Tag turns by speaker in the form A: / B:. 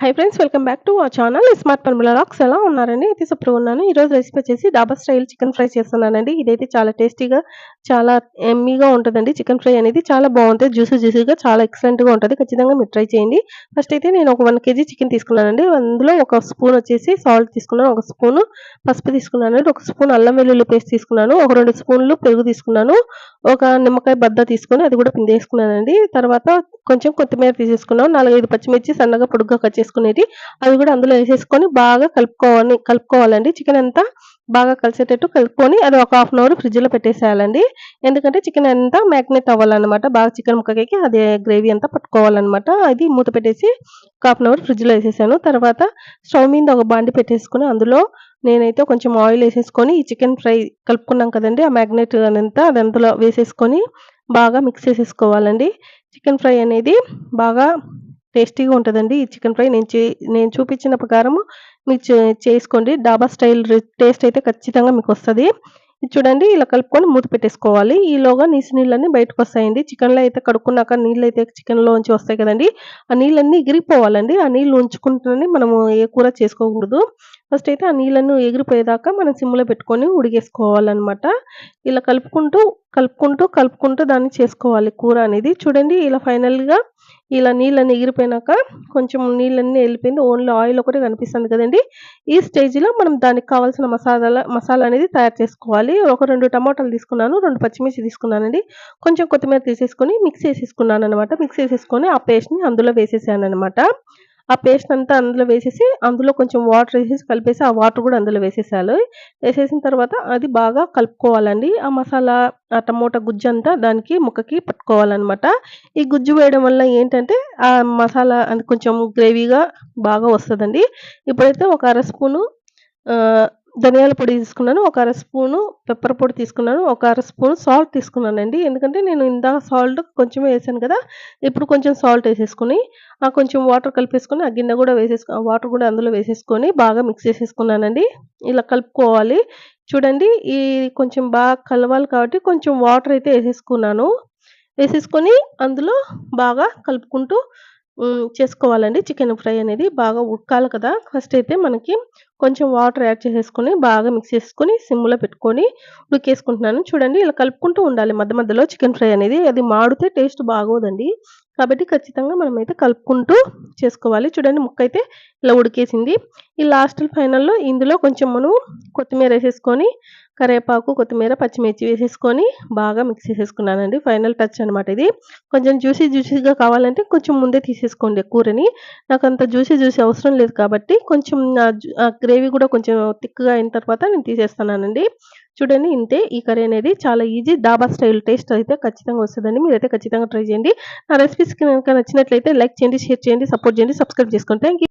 A: Hi friends welcome back to our channel smart Parmila rocks ఎలా ఉన్నారండి అయితే super ఉన్నాను. ఈరోజు రెసిపీ వచ్చేసి డాబా స్టైల్ చికెన్ ఫ్రై చేస్తున్నానండి. ఇదైతే చాలా టేస్టీగా చాలా ఎమ్మీగా ఉంటుందండి. చికెన్ ఫ్రై అనేది చాలా బాగుంటుంది. జ్యూసీ జ్యూసీగా చాలా ఎక్సలెంట్గా ఉంటుంది. ఖచ్చితంగా మీరు ట్రై చేయండి. ఫస్ట్ అయితే నేను ఒక వన్ కేజీ చికెన్ తీసుకున్నానండి. అందులో ఒక స్పూన్ వచ్చేసి సాల్ట్ తీసుకున్నాను. ఒక స్పూన్ పసుపు తీసుకున్నాను. ఒక స్పూన్ అల్లం వెల్లుల్లి పేస్ట్ తీసుకున్నాను. ఒక రెండు స్పూన్లు పెరుగు తీసుకున్నాను. ఒక నిమ్మకాయ బద్ద తీసుకొని అది కూడా పిండేసుకున్నానండి. తర్వాత కొంచెం కొత్తిమీర తీసేసుకున్నాను. నాలుగైదు పచ్చిమిర్చి సన్నగా పొడుగ్గా కట్ చేసుకునేది అవి కూడా అందులో వేసేసుకొని బాగా కలుపుకోవాలి కలుపుకోవాలండి. చికెన్ అంతా బాగా కలిసేటట్టు కలుపుకొని అది ఒక హాఫ్ అన్ అవర్ ఫ్రిడ్జ్లో పెట్టేసేయాలండి. ఎందుకంటే చికెన్ అంతా మ్యాగ్నెట్ అవ్వాలన్నమాట. బాగా చికెన్ ముక్కకి అదే గ్రేవీ అంతా పట్టుకోవాలన్నమాట. అది మూత పెట్టేసి ఒక హాఫ్ అన్ అవర్ ఫ్రిడ్జ్లో వేసేసాను. తర్వాత స్టవ్ మీద ఒక బాండి పెట్టేసుకొని అందులో నేనైతే కొంచెం ఆయిల్ వేసేసుకొని ఈ చికెన్ ఫ్రై కలుపుకున్నాం కదండి. ఆ మ్యాగ్నెట్ అంతా అది అందులో వేసేసుకొని బాగా మిక్స్ చేసేసుకోవాలండి. చికెన్ ఫ్రై అనేది బాగా టేస్టీగా ఉంటుందండి. ఈ చికెన్ ఫ్రై నేను నేను చూపించిన ప్రకారం మీరు చేసుకోండి. డాబా స్టైల్ టేస్ట్ అయితే ఖచ్చితంగా మీకు వస్తుంది. చూడండి ఇలా కలుపుకొని మూత పెట్టేసుకోవాలి. ఈలోగా నీసు నీళ్ళన్నీ బయటకు వస్తాయండి. చికెన్లో అయితే కడుక్కున్నాక నీళ్ళు అయితే చికెన్లోంచి వస్తాయి కదండి. ఆ నీళ్ళన్నీ ఎగిరిపోవాలండి ఆ నీళ్ళు ఉంచుకుంటూనే మనము ఏ కూర చేసుకోకూడదు. ఫస్ట్ అయితే ఆ నీళ్ళను ఎగిరిపోయేదాకా మనం సిమ్లో పెట్టుకొని ఉడికేసుకోవాలన్నమాట. ఇలా కలుపుకుంటూ కలుపుకుంటూ కలుపుకుంటూ దాన్ని చేసుకోవాలి కూర అనేది. చూడండి ఇలా ఫైనల్గా ఇలా నీళ్ళని ఎగిరిపోయినాక కొంచెం నీళ్ళన్నీ వెళ్ళిపోయింది. ఓన్లీ ఆయిల్ ఒకటి కనిపిస్తుంది కదండి. ఈ స్టేజ్లో మనం దానికి కావాల్సిన మసాలా మసాలా అనేది తయారు చేసుకోవాలి. ఒక రెండు టమాటాలు తీసుకున్నాను రెండు పచ్చిమిర్చి తీసుకున్నానండి. కొంచెం కొత్తిమీర తీసేసుకొని మిక్స్ చేసేసుకున్నాను అనమాట మిక్స్ చేసేసుకొని ఆ పేస్ట్ని అందులో వేసేసాను అనమాట ఆ పేస్ట్ అంతా అందులో వేసేసి అందులో కొంచెం వాటర్ వేసేసి కలిపేసి ఆ వాటర్ కూడా అందులో వేసేసాలి. వేసేసిన తర్వాత అది బాగా కలుపుకోవాలండి. ఆ మసాలా ఆ టమోటా గుజ్జు అంతా దానికి ముక్కకి పట్టుకోవాలన్నమాట. ఈ గుజ్జు వేయడం వల్ల ఏంటంటే ఆ మసాలా అది కొంచెం గ్రేవీగా బాగా వస్తుందండి. ఇప్పుడైతే ఒక అర స్పూను ధనియాల పొడి తీసుకున్నాను ఒక అర స్పూను పెప్పర్ పొడి తీసుకున్నాను ఒక అర స్పూన్ సాల్ట్ తీసుకున్నానండి. ఎందుకంటే నేను ఇందాక సాల్ట్ కొంచెం వేసాను కదా ఇప్పుడు కొంచెం సాల్ట్ వేసేసుకుని ఆ కొంచెం వాటర్ కలిపేసుకొని ఆ గిన్నె కూడా వేసేసుకు వాటర్ కూడా అందులో వేసేసుకొని బాగా మిక్స్ చేసేసుకున్నానండి. ఇలా కలుపుకోవాలి. చూడండి ఈ కొంచెం బాగా కలవాలి కాబట్టి కొంచెం వాటర్ అయితే వేసేసుకున్నాను. వేసేసుకొని అందులో బాగా కలుపుకుంటూ చేసుకోవాలండి. చికెన్ ఫ్రై అనేది బాగా ఉడకాలి కదా. ఫస్ట్ అయితే మనకి కొంచెం వాటర్ యాడ్ చేసేసుకొని బాగా మిక్స్ చేసుకొని సిమ్లో పెట్టుకొని ఉడికేసుకుంటున్నాను. చూడండి ఇలా కలుపుకుంటూ ఉండాలి మధ్య మధ్యలో చికెన్ ఫ్రై అనేది. అది మాడితే టేస్ట్ బాగోదండి. కాబట్టి ఖచ్చితంగా మనమైతే కలుపుకుంటూ చేసుకోవాలి. చూడండి ముక్క అయితే ఇలా ఉడికేసింది. ఈ లాస్ట్ ఫైనల్లో ఇందులో కొంచెం మనం కొత్తిమీర వేసేసుకొని కరివేపాకు కొత్తిమీర పచ్చిమిర్చి వేసేసుకొని బాగా మిక్స్ చేసేసుకున్నానండి. ఫైనల్ టచ్ అనమాట ఇది. కొంచెం జ్యూసీ జ్యూసీగా కావాలంటే కొంచెం ముందే తీసేసుకోండి కూరని. నాకు అంత జ్యూసీ జ్యూసీ అవసరం లేదు కాబట్టి కొంచెం గ్రేవీ కూడా కొంచెం థిక్గా అయిన తర్వాత నేను తీసేస్తున్నానండి. చూడండి ఇంతే ఈ కర్రీ అనేది చాలా ఈజీ డాబా స్టైల్ టేస్ట్ అయితే ఖచ్చితంగా వస్తుందండి. మీరైతే ఖచ్చితంగా ట్రై చేయండి. నా రెసిపీస్కి కనుక నచ్చినట్లయితే లైక్ చేయండి షేర్ చేయండి సపోర్ట్ చేయండి సబ్స్క్రైబ్ చేసుకోండి. థ్యాంక్